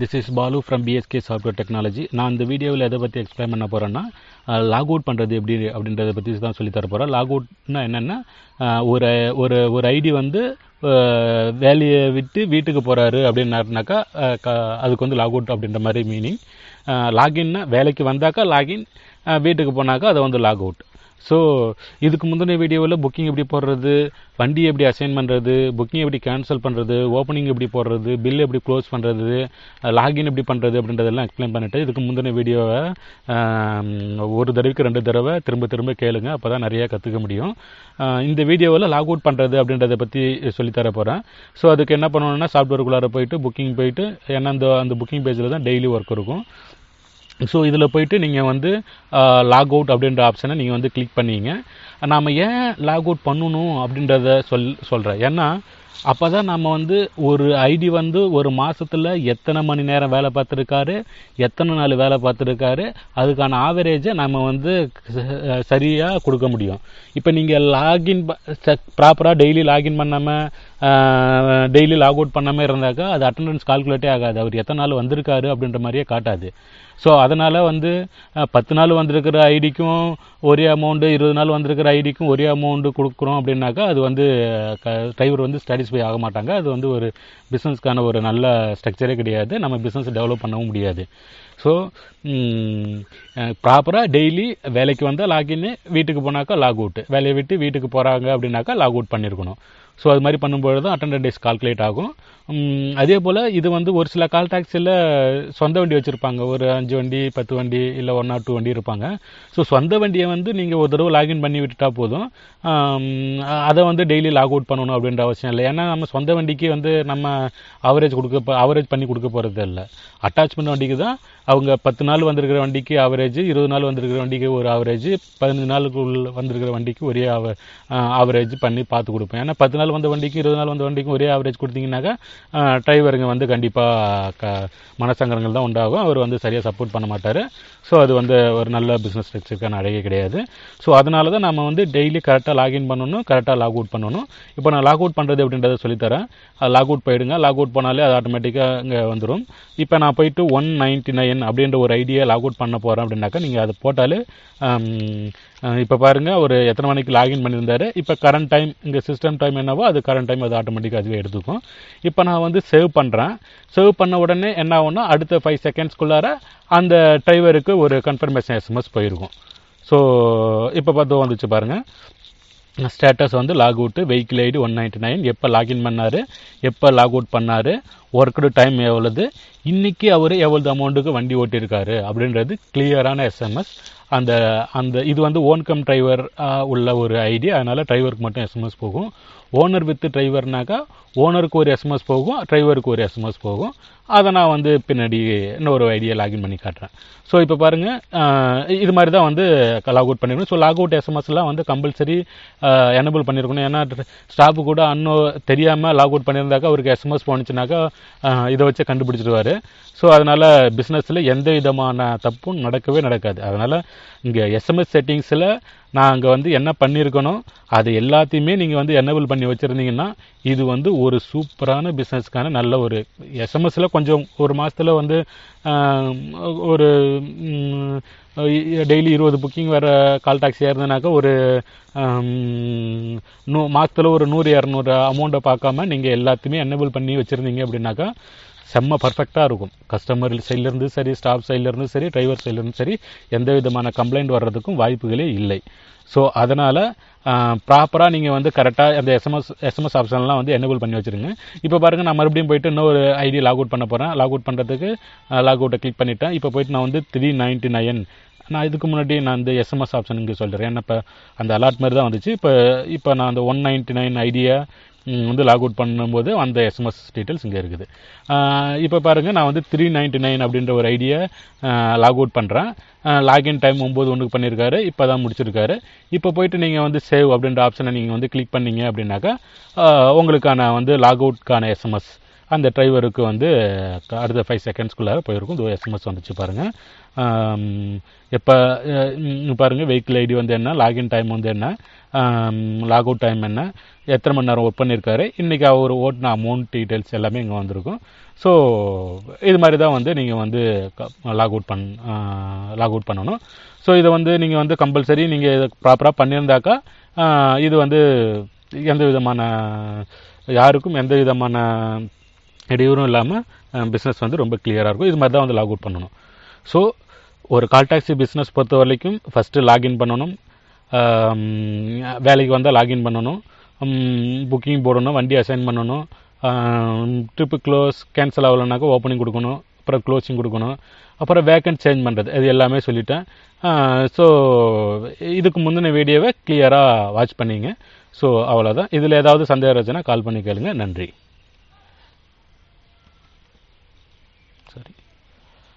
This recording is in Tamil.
This is Balu from BSK software technology நான் இந்த வீடியோவில் எதை பற்றி எக்ஸ்பிளைன் பண்ண போகிறேன்னா லாக் uh, அவுட் பண்ணுறது எப்படி அப்படின்றத பற்றி தான் சொல்லி தர போகிறேன் லாக் அவுட்னா என்னென்னா uh, ஒரு ஒரு ஒரு ஐடி வந்து uh, வேலையை விட்டு வீட்டுக்கு போகிறாரு அப்படின்னாருனாக்கா க- அதுக்கு வந்து லாக் அவுட் அப்படின்ற மாதிரி மீனிங் லாகின்னா வேலைக்கு வந்தாக்கா லாகின் வீட்டுக்கு போனாக்கா அதை வந்து லாக் அவுட் ஸோ இதுக்கு முந்தின வீடியோவில் புக்கிங் எப்படி போடுறது வண்டி எப்படி அசைன் பண்ணுறது புக்கிங் எப்படி கேன்சல் பண்ணுறது ஓப்பனிங் எப்படி போடுறது பில் எப்படி க்ளோஸ் பண்ணுறது லாகின் எப்படி பண்ணுறது அப்படின்றதெல்லாம் எக்ஸ்பிளைன் பண்ணிவிட்டு இதுக்கு முந்தின வீடியோவை ஒரு தடவைக்கு ரெண்டு தடவை திரும்ப திரும்ப கேளுங்க அப்போ தான் நிறையா கற்றுக்க முடியும். இந்த வீடியோவில் லாக் அவுட் பண்ணுறது அப்படின்றத பற்றி சொல்லித்தர போகிறேன் ஸோ அதுக்கு என்ன பண்ணணும்னா சாஃப்ட்வேருக்குள்ளார போயிட்டு புக்கிங் போயிட்டு ஏன்னா அந்த அந்த புக்கிங் பேஜில் தான் டெய்லி ஒர்க் இருக்கும். ஸோ இதில் போயிட்டு நீங்கள் வந்து லாக் அவுட் அப்படின்ற ஆப்ஷனை நீங்கள் வந்து கிளிக் பண்ணிங்க. நாம் ஏன் லாக் அவுட் பண்ணணும் அப்படின்றத சொல் சொல்கிறேன் ஏன்னா அப்போ தான் நம்ம வந்து ஒரு ஐடி வந்து ஒரு மாதத்தில் எத்தனை மணி நேரம் வேலை பார்த்துருக்காரு எத்தனை நாள் வேலை பார்த்துருக்காரு அதுக்கான ஆவரேஜை நம்ம வந்து சரியாக கொடுக்க முடியும். இப்போ நீங்கள் லாகின் ப்ராப்பராக டெய்லி லாகின் பண்ணாமல் டெய்லி லாக் அவுட் பண்ணாமல் இருந்தாக்கா அது அட்டண்டன்ஸ் கால்குலேட்டே ஆகாது. அவர் எத்தனை நாள் வந்திருக்காரு அப்படின்ற மாதிரியே காட்டாது. ஸோ அதனால் வந்து பத்து நாள் வந்திருக்கிற ஐடிக்கும் ஒரே அமௌண்ட்டு இருபது நாள் வந்திருக்கிற ஐடிக்கும் ஒரே அமௌண்ட்டு கொடுக்குறோம் அப்படின்னாக்கா அது வந்து க டிரைவர் வந்து சாட்டிஸ்ஃபை ஆக மாட்டாங்க. அது வந்து ஒரு பிஸ்னஸ்க்கான ஒரு நல்ல ஸ்ட்ரக்சரே கிடையாது. நம்ம பிஸ்னஸ் டெவலப் பண்ணவும் முடியாது. ஸோ ப்ராப்பராக டெய்லி வேலைக்கு வந்தால் லாகின்னு வீட்டுக்கு போனாக்கா லாக் அவுட்டு வேலையை விட்டு வீட்டுக்கு போகிறாங்க அப்படின்னாக்கா லாக் அவுட் பண்ணியிருக்கணும் ஸோ அது மாதிரி பண்ணும்பொழுது தான் அட்டண்டட் டேஸ் கால்குலேட் ஆகும் அதே போல் இது வந்து ஒரு சில கால் டாக்ஸியில் சொந்த வண்டி வச்சுருப்பாங்க. ஒரு அஞ்சு வண்டி பத்து வண்டி இல்லை ஒன் ஆர் டூ வண்டி இருப்பாங்க. ஸோ சொந்த வண்டியை வந்து நீங்கள் ஒரு தடவை லாகின் பண்ணி விட்டுட்டா போதும். அதை வந்து டெய்லி லாக் அவுட் பண்ணணும் அப்படின்ற அவசியம் இல்லை. ஏன்னா நம்ம சொந்த வண்டிக்கு வந்து நம்ம அவரேஜ் கொடுக்க அவரேஜ் பண்ணி கொடுக்க போகிறது இல்லை. அட்டாச்மெண்ட் வண்டிக்கு தான் அவங்க பத்து நாள் வந்திருக்கிற வண்டிக்கு ஆவரேஜ் இருபது நாள் வந்திருக்கிற வண்டிக்கு ஒரு ஆவரேஜ் பதினஞ்சு நாளுக்குள் வந்திருக்கிற வண்டிக்கு ஒரே ஆவரேஜ் பண்ணி பார்த்து கொடுப்பேன். ஏன்னா பத்து நாள் வந்த வண்டிக்கு இருபது நாள் வந்த வண்டிக்கும் ஒரே ஆவரேஜ் கொடுத்தீங்கன்னாக்கா டிரைவருங்க வந்து கண்டிப்பாக க மனசங்கரங்கள் தான் உண்டாகும். அவர் வந்து சரியாக சப்போர்ட் பண்ண மாட்டார். ஸோ அது வந்து ஒரு நல்ல பிஸ்னஸ் ஸ்ட்ரக்சருக்கான அழகே கிடையாது. ஸோ அதனால தான் நம்ம வந்து டெய்லி கரெக்டாக லாகின் பண்ணணும் கரெக்டாக லாக் அவுட் பண்ணணும். இப்போ நான் லாக் அவுட் பண்ணுறது அப்படின்றத சொல்லித்தரேன். லாக் அவுட் போயிடுங்க. லாக் அவுட் பண்ணாலே அது ஆட்டோமேட்டிக்காக இங்கே வந்துடும் இப்போ நான் போயிட்டு ஒன் நைன்ட்டி நைன் அப்படின்ற ஒரு ஐடியா லாக் அவுட் பண்ண போகிறேன் அப்படின்னாக்கா நீங்கள் அதை போட்டாலே இப்போ பாருங்கள் ஒரு எத்தனை மணிக்கு லாகின் பண்ணியிருந்தார். இப்போ கரண்ட் டைம் இங்கே சிஸ்டம் டைம் என்னவோ அது கரண்ட் டைம் அது ஆட்டோமேட்டிக்காக அதுவே எடுத்துக்கும். இப்போ நான் வந்து சேவ் பண்ணுறேன் சேவ் பண்ண உடனே என்ன ஆகும்னா அடுத்த ஃபைவ் செகண்ட்ஸ்க்குள்ளார அந்த டிரைவருக்கு ஒரு கன்ஃபர்மேஷன் எஸ்எம்எஸ் போயிருக்கும். ஸோ இப்போ பார்த்து வந்துச்சு பாருங்கள் ஸ்டேட்டஸ் வந்து log out vehicle ID one ninety nine எப்போ லாகின் பண்ணார் எப்போ லாக் அவுட் பண்ணார் ஒர்க்குடு டைம் எவ்வளவு இன்றைக்கி அவர் எவ்வளவு அமௌண்ட்டுக்கு வண்டி ஓட்டியிருக்காரு அப்படின்றது கிளியரான எஸ்எம்எஸ் அந்த அந்த இது வந்து ஓன் கம் டிரைவர் உள்ள ஒரு ஐடி. அதனால் டிரைவருக்கு மட்டும் எஸ்எம்எஸ் போகும். ஓனர் வித் டிரைவர்னாக்கா ஓனருக்கு ஒரு எஸ்எம்எஸ் போகும் டிரைவருக்கு ஒரு எஸ்எம்எஸ் போகும். அதை நான் வந்து பின்னாடி இன்னொரு ஐடியா லாகின் பண்ணி காட்டுறேன். ஸோ இப்போ பாருங்கள் இது மாதிரி தான் வந்து லாக் அவுட் பண்ணிருக்கணும். ஸோ லாக் அவுட் எஸ்எம்எஸ்லாம் வந்து கம்பல்சரி எனபிள் பண்ணியிருக்கணும் ஏன்னா ஸ்டாஃபு கூட அன்னோ தெரியாமல் லாக் அவுட் பண்ணியிருந்தாக்கா அவருக்கு எஸ்எம்எஸ் போனுச்சுனாக்கா இதை வச்சு கண்டுபிடிச்சிடுவார். ஸோ அதனால் பிஸ்னஸில் எந்த விதமான தப்பும் நடக்கவே நடக்காது. அதனால் இங்கே எஸ்எம்எஸ் செட்டிங்ஸில் நான் அங்கே வந்து என்ன பண்ணியிருக்கணும் அது எல்லாத்தையுமே நீங்கள் வந்து எனபிள் பண்ணி வச்சுருந்தீங்கன்னா இது வந்து ஒரு சூப்பரான பிஸ்னஸ்க்கான நல்ல ஒரு எஸ்எம்எஸில் கொஞ்சம் ஒரு மாதத்தில் வந்து ஒரு டெய்லி இருபது புக்கிங் வர கால் டாக்ஸியாக இருந்ததுனாக்கா ஒரு நூ மாதத்தில் ஒரு நூறு இரநூறு அமௌண்ட்டை பார்க்காம நீங்கள் எல்லாத்தையுமே எனபிள் பண்ணி வச்சுருந்தீங்க அப்படின்னாக்கா செம்ம பர்ஃபெக்டாக இருக்கும். கஸ்டமர் சைட்லேருந்து சரி ஸ்டாஃப் சைட்லேருந்து சரி டிரைவர் சைட்லேருந்து சரி எந்த விதமான கம்ப்ளைண்ட் வர்றதுக்கும் வாய்ப்புகளே இல்லை. ஸோ அதனால் ப்ராப்பராக நீங்கள் வந்து கரெக்டாக அந்த எஸ்எம்எஸ் எஸ்எம்எஸ் ஆப்ஷன்லாம் வந்து எனேபிள் பண்ணி வச்சுருங்க. இப்போ பாருங்கள் நான் மறுபடியும் போயிட்டு இன்னொரு ஐடி லாக் அவுட் பண்ண போகிறேன் லாக் அவுட் பண்ணுறதுக்கு லாக் அவுட்டை கிளிக் பண்ணிட்டேன். இப்போ போயிட்டு நான் வந்து த்ரீ நைன்ட்டி நைன் நான் இதுக்கு முன்னாடி நான் இந்த எஸ்எம்எஸ் ஆப்ஷன் இங்கே சொல்கிறேன் ஏன்னா இப்போ அந்த அலாட் மாதிரி தான் வந்துச்சு. இப்போ இப்போ நான் அந்த ஒன் நைன்ட்டி நைன் ஐடியா வந்து லாக் அவுட் பண்ணும்போது அந்த எஸ்எம்எஸ் டீட்டெயில்ஸ் இங்கே இருக்குது. இப்போ பாருங்கள் நான் வந்து த்ரீ நைன்ட்டி நைன் அப்படின்ற ஒரு ஐடியா லாக் அவுட் பண்ணுறேன் லாகின் டைம் ஒம்பது ஒன்றுக்கு பண்ணியிருக்காரு இப்போ தான் முடிச்சிருக்காரு. இப்போ போயிட்டு நீங்கள் வந்து சேவ் அப்படின்ற ஆப்ஷனை நீங்கள் வந்து கிளிக் பண்ணீங்க அப்படின்னாக்கா உங்களுக்கான வந்து லாக் அவுட்கான எஸ்எம்எஸ் அந்த டிரைவருக்கு வந்து அடுத்த ஃபைவ் செகண்ட்ஸ்குள்ளார போயிருக்கும். இதோ எஸ்எம்எஸ் வந்துச்சு பாருங்கள் எப்போ பாருங்கள் வெஹிக்கிள் ஐடி வந்து என்ன லாகின் டைம் வந்து என்ன லாக் அவுட் டைம் என்ன எத்தனை மணி நேரம் ஒர்க் பண்ணியிருக்காரு இன்றைக்கி அவர் ஓட்டின அமௌண்ட் டீட்டெயில்ஸ் எல்லாமே இங்கே வந்திருக்கும். ஸோ இது மாதிரி தான் வந்து நீங்கள் வந்து லாக் அவுட் பண் லாக் அவுட் பண்ணணும். ஸோ இதை வந்து நீங்கள் வந்து கம்பல்சரி நீங்கள் இதை ப்ராப்பராக பண்ணியிருந்தாக்கா இது வந்து எந்த விதமான யாருக்கும் எந்த விதமான இடையூறும் இல்லாமல் பிஸ்னஸ் வந்து ரொம்ப கிளியராக இருக்கும். இது மாதிரி தான் வந்து லாக் அவுட் பண்ணணும். ஸோ ஒரு கால் டாக்ஸி பிஸ்னஸ் பொறுத்த வரைக்கும் ஃபஸ்ட்டு லாகின் பண்ணணும் வேலைக்கு வந்தால் லாகின் பண்ணணும். புக்கிங் போடணும் வண்டி அசைன் பண்ணணும். ட்ரிப்பு க்ளோஸ் கேன்சல் ஆகலைனாக்கா ஓப்பனிங் கொடுக்கணும். அப்புறம் க்ளோசிங் கொடுக்கணும். அப்புறம் வேக்கன்ட் சேஞ்ச் பண்ணுறது இது எல்லாமே சொல்லிட்டேன். ஸோ இதுக்கு முந்தின வீடியோவை கிளியராக வாட்ச் பண்ணிங்க. ஸோ அவ்வளோதான் இதில் ஏதாவது சந்தேகம் இருந்துச்சுன்னா கால் பண்ணி கேளுங்க. நன்றி.